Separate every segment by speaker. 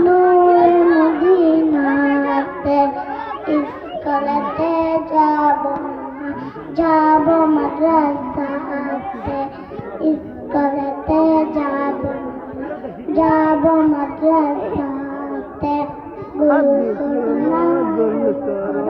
Speaker 1: নূরে মদিনাতে ইস্কলেতে যাব যাব মাদ্রাসাতে। ইস্কলেতে যাব যাব মাদ্রাসাতে। গুরু করুণা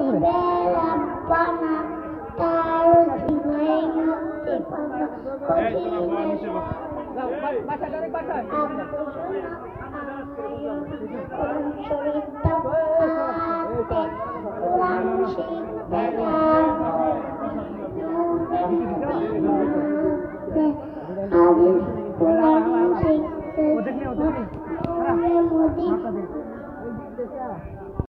Speaker 1: ওদের নিয়ে ওদের নিয়ে